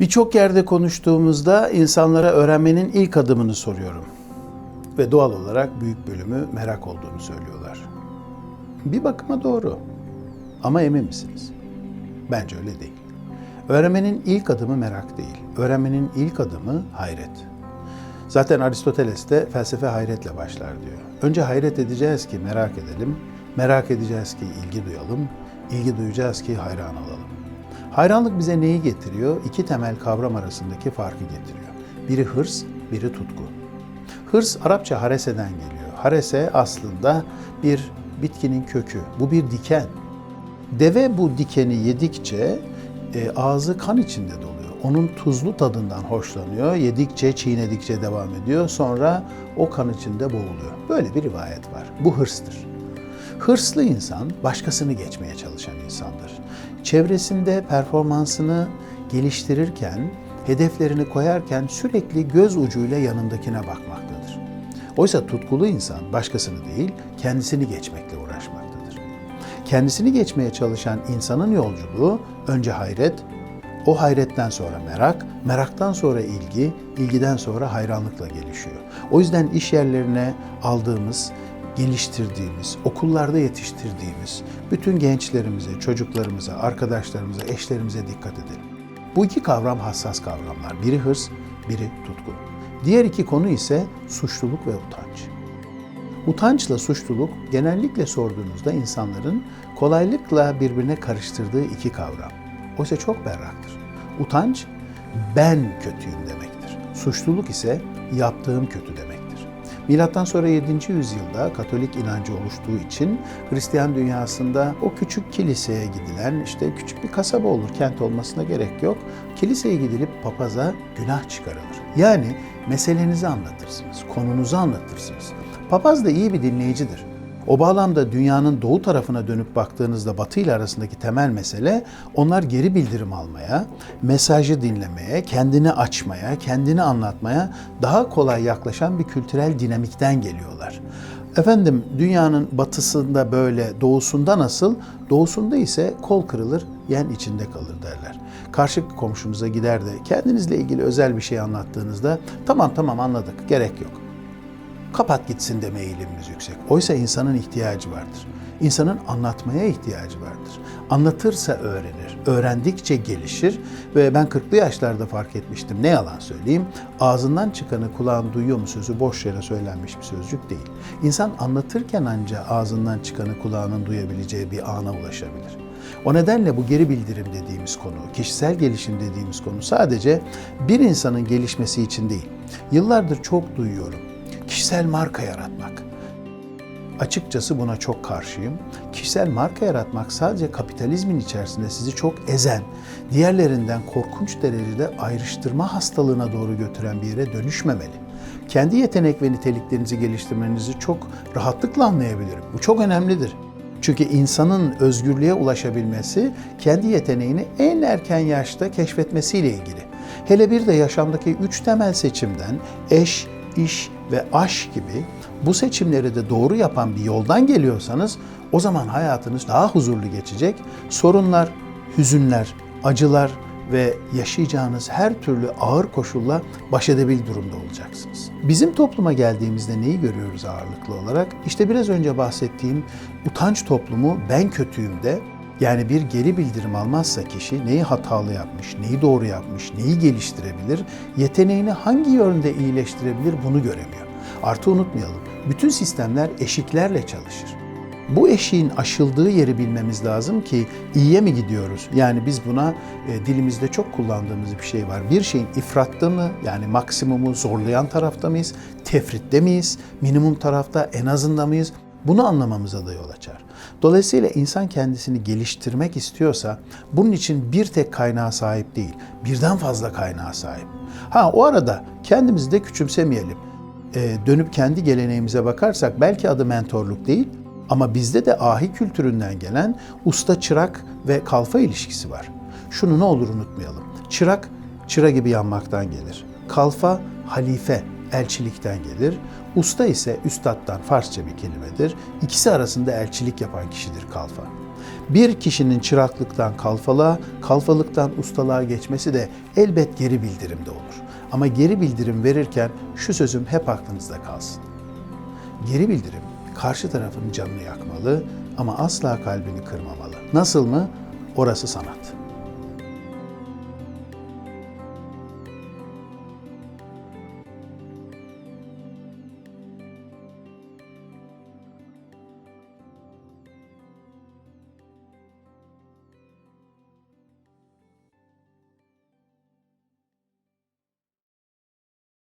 Birçok yerde konuştuğumuzda insanlara öğrenmenin ilk adımını soruyorum. Ve doğal olarak büyük bölümü merak olduğunu söylüyorlar. Bir bakıma doğru. Ama emin misiniz? Bence öyle değil. Öğrenmenin ilk adımı merak değil. Öğrenmenin ilk adımı hayret. Zaten Aristoteles de felsefe hayretle başlar diyor. Önce hayret edeceğiz ki merak edelim, merak edeceğiz ki ilgi duyalım, ilgi duyacağız ki hayran olalım. Hayranlık bize neyi getiriyor? İki temel kavram arasındaki farkı getiriyor. Biri hırs, biri tutku. Hırs Arapça hareseden geliyor. Harese aslında bir bitkinin kökü. Bu bir diken. Deve bu dikeni yedikçe e, ağzı kan içinde doluyor. Onun tuzlu tadından hoşlanıyor. Yedikçe, çiğnedikçe devam ediyor. Sonra o kan içinde boğuluyor. Böyle bir rivayet var. Bu hırstır. Hırslı insan başkasını geçmeye çalışan insandır. Çevresinde performansını geliştirirken, hedeflerini koyarken sürekli göz ucuyla yanındakine bakmaktadır. Oysa tutkulu insan başkasını değil, kendisini geçmekle uğraşmaktadır. Kendisini geçmeye çalışan insanın yolculuğu önce hayret, o hayretten sonra merak, meraktan sonra ilgi, ilgiden sonra hayranlıkla gelişiyor. O yüzden iş yerlerine aldığımız, geliştirdiğimiz, okullarda yetiştirdiğimiz bütün gençlerimize, çocuklarımıza, arkadaşlarımıza, eşlerimize dikkat edelim. Bu iki kavram hassas kavramlar. Biri hırs, biri tutku. Diğer iki konu ise suçluluk ve utanç. Utançla suçluluk genellikle sorduğunuzda insanların kolaylıkla birbirine karıştırdığı iki kavram. Oysa çok berraktır. Utanç ben kötüyüm demektir. Suçluluk ise yaptığım kötü demektir. Milattan sonra 7. yüzyılda Katolik inancı oluştuğu için Hristiyan dünyasında o küçük kiliseye gidilen işte küçük bir kasaba olur, kent olmasına gerek yok. Kiliseye gidilip papaza günah çıkarılır. Yani meselenizi anlatırsınız, konunuzu anlatırsınız. Papaz da iyi bir dinleyicidir. O bağlamda dünyanın doğu tarafına dönüp baktığınızda batı ile arasındaki temel mesele onlar geri bildirim almaya, mesajı dinlemeye, kendini açmaya, kendini anlatmaya daha kolay yaklaşan bir kültürel dinamikten geliyorlar. Efendim dünyanın batısında böyle, doğusunda nasıl, doğusunda ise kol kırılır, yen içinde kalır derler. Karşı komşunuza gider de kendinizle ilgili özel bir şey anlattığınızda tamam tamam anladık, gerek yok kapat gitsin deme eğilimimiz yüksek. Oysa insanın ihtiyacı vardır. İnsanın anlatmaya ihtiyacı vardır. Anlatırsa öğrenir. Öğrendikçe gelişir ve ben 40'lı yaşlarda fark etmiştim. Ne yalan söyleyeyim. Ağzından çıkanı kulağın duyuyor mu sözü boş yere söylenmiş bir sözcük değil. İnsan anlatırken ancak ağzından çıkanı kulağının duyabileceği bir ana ulaşabilir. O nedenle bu geri bildirim dediğimiz konu, kişisel gelişim dediğimiz konu sadece bir insanın gelişmesi için değil. Yıllardır çok duyuyorum kişisel marka yaratmak. Açıkçası buna çok karşıyım. Kişisel marka yaratmak sadece kapitalizmin içerisinde sizi çok ezen, diğerlerinden korkunç derecede ayrıştırma hastalığına doğru götüren bir yere dönüşmemeli. Kendi yetenek ve niteliklerinizi geliştirmenizi çok rahatlıkla anlayabilirim. Bu çok önemlidir. Çünkü insanın özgürlüğe ulaşabilmesi kendi yeteneğini en erken yaşta keşfetmesiyle ilgili. Hele bir de yaşamdaki üç temel seçimden eş, iş ve aşk gibi bu seçimleri de doğru yapan bir yoldan geliyorsanız o zaman hayatınız daha huzurlu geçecek. Sorunlar, hüzünler, acılar ve yaşayacağınız her türlü ağır koşulla baş edebilir durumda olacaksınız. Bizim topluma geldiğimizde neyi görüyoruz ağırlıklı olarak? İşte biraz önce bahsettiğim utanç toplumu ben kötüyüm de yani bir geri bildirim almazsa kişi neyi hatalı yapmış, neyi doğru yapmış, neyi geliştirebilir, yeteneğini hangi yönde iyileştirebilir bunu göremiyor. Artı unutmayalım, bütün sistemler eşiklerle çalışır. Bu eşiğin aşıldığı yeri bilmemiz lazım ki iyiye mi gidiyoruz? Yani biz buna e, dilimizde çok kullandığımız bir şey var. Bir şeyin ifratta mı yani maksimumu zorlayan tarafta mıyız? Tefritte miyiz? Minimum tarafta en azında mıyız? Bunu anlamamıza da yol açar. Dolayısıyla insan kendisini geliştirmek istiyorsa bunun için bir tek kaynağa sahip değil, birden fazla kaynağa sahip. Ha o arada kendimizi de küçümsemeyelim. Ee, dönüp kendi geleneğimize bakarsak belki adı mentorluk değil ama bizde de ahi kültüründen gelen usta çırak ve kalfa ilişkisi var. Şunu ne olur unutmayalım. Çırak çıra gibi yanmaktan gelir. Kalfa halife elçilikten gelir. Usta ise üstattan Farsça bir kelimedir. İkisi arasında elçilik yapan kişidir kalfa. Bir kişinin çıraklıktan kalfalığa, kalfalıktan ustalığa geçmesi de elbet geri bildirimde olur. Ama geri bildirim verirken şu sözüm hep aklınızda kalsın. Geri bildirim karşı tarafın canını yakmalı ama asla kalbini kırmamalı. Nasıl mı? Orası sanat.